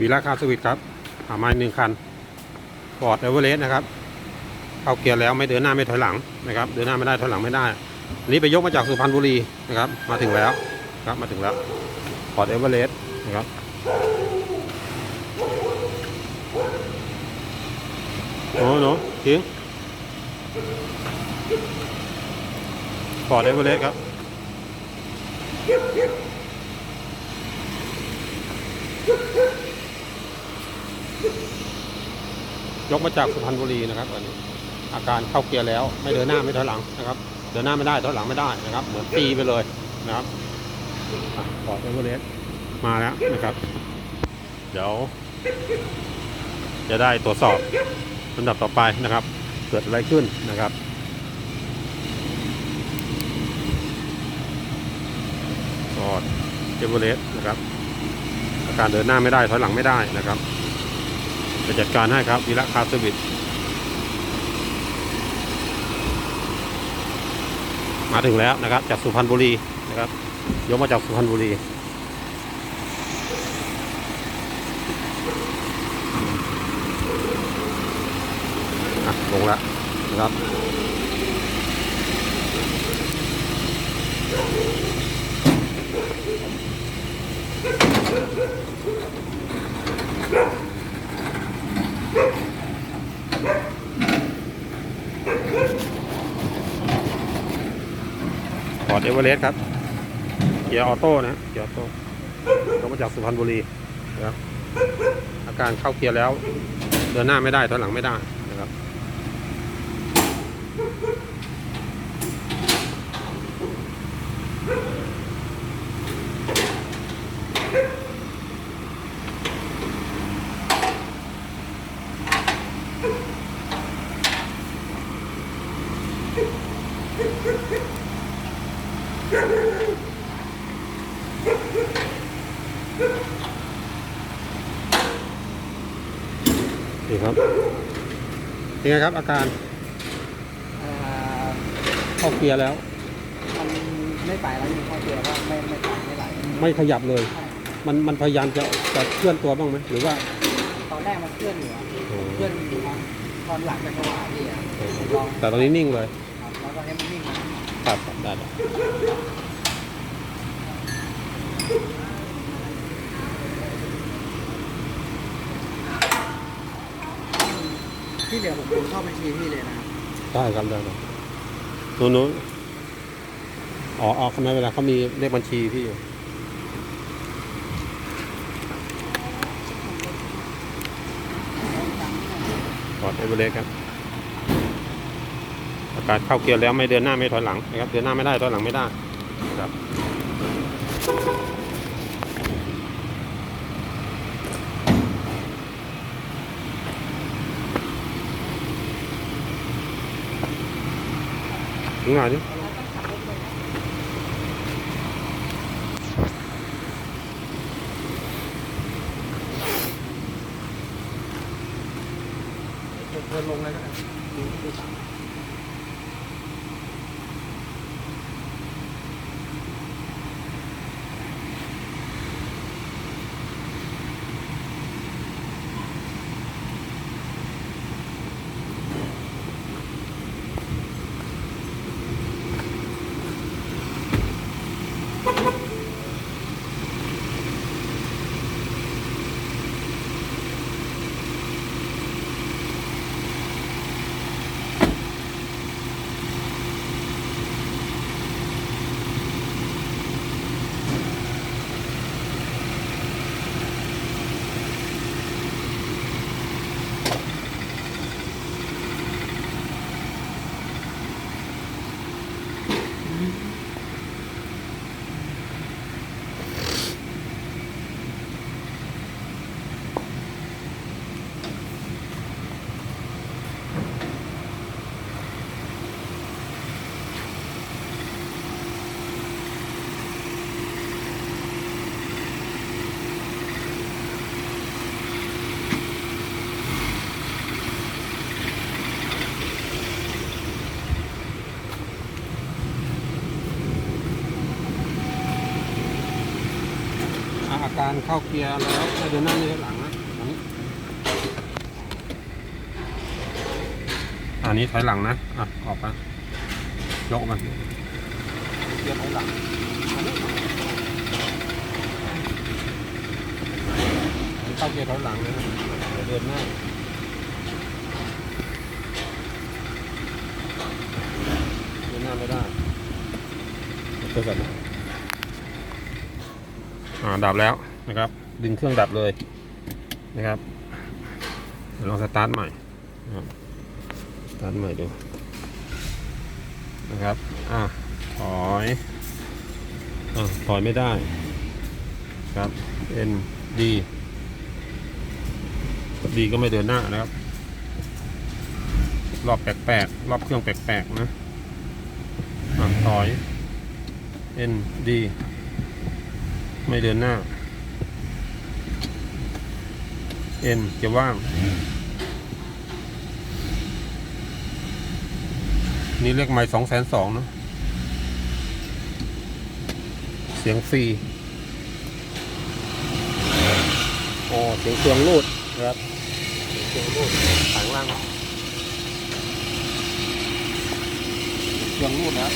วีล่าคาสวิตครับหาม้หนึ่งคันฟอร์ดเอเวอเรสต์นะครับเข้าเกียร์แล้วไม่เดินหน้าไม่ถอยหลังนะครับ เดินหน้าไม่ได้ถอยหลังไม่ได้อันนี้ไปยกมาจากสุพรรณบุรีนะครับ มาถึงแล้วครับมาถึงแล้วฟอร์ดเอเวอเรสต์นะครับโอ้โหทิ้งฟอร์ดเอเวอเรสต์ครับ ยกมาจากสุพรรณบุรีนะครับตอนนี้อาการเข้าเกียร์แล้ว ไม่เดินหน้าไม่ถอยหลังนะครับ เดินหน้าไม่ได้ถอยหลังไม่ได้นะครับ เหมือนตีไปเลยนะครับต่อเอเวอเรสต์มาแล้วนะครับ เดี๋ยว จะได้ตรวจสอบลำดับต่อไปนะครับ เกิดอะไรขึ้นนะครับอดเอเวอเรสต์นะครับ อาการเดินหน้าไม่ได้ถอยหลังไม่ได้นะครับ จะจัดการให้ครับวีระคาสวิตมาถึงแล้วนะครับ จากสุพรรณบุรีนะครับยกมาจากสุพรรณบุรีอะลงแล้วนะครับฟอร์ด เอเวอเรสต์ครับเกียร์ออโต้นะเกียร์ออโต้ยกมาจากสุพรรณบุรีนะครับอาการเข้าเกียร์แล้ว เดินหน้าไม่ได้ถอยหลังไม่ได้นะครับ นี่ครับเป็นไงครับอาการอ่าเข้าเกียร์แล้ว มันไม่ไปแล้วมีข้อเสียว่าไม่ไม่ไปไม่ไหลไม่ขยับเลย มันมันพยายามจะจะเคลื่อนตัวบ้างไหมหรือว่า ตอนแรกมันเคลื่อนอยู่อะโอ้เคลื่อนอยู่ครับตอนหลังจะจังหวะพี่อะผมลองแต่ตอนนี้นิ่งเลยครับแล้วก็ให้มันนิ่งมา ครับครับได้ได้ที่เหลือผมโอนเข้าบัญชีพี่เลยนะครับได้ครับได้ครับนู้นนู้นอ๋ออ๋อทำไมเวลาเขามีเลขบัญชีพี่อยู่กอดเอเวอเรสต์ครับอา การเข้าเกียร์แล้วไม่เดินหน้าไม่ถอยหลังนะครับเดินหน้าไม่ได้ถอยหลังไม่ได้ครับถึงไหนดิเดินลงเลยก็ได้ การเข้าเกียร์แล้วจะเดินหน้าใดินหลังนะอันนี้ถอยหลังนะอะออกมายกมันเกียร์ถอยหลังเข้าเกียร์ถอยหลังเนะเดินหน้าเดินหน้าไม่ได้เจอกันอ่าดับแล้ว นะครับ ดึงเครื่องดับเลยนะครับเดี๋ยวลองสตาร์ทใหม่นะสตาร์ทใหม่ดูนะครับอะถอยอะถอยไม่ได้ครับ N D D ก็ไม่เดินหน้านะครับ รอบแปลกๆรอบเครื่องแปลกๆนะอะถอย N D ไม่เดินหน้า N จะว่าง นี่เลขไม้สองแสนสองเนาะเสียงฟรีโอ้เสียงเครื่องรูดนะครับเสียงเครื่องรูดถังล่างเครื่องรูดแล้ว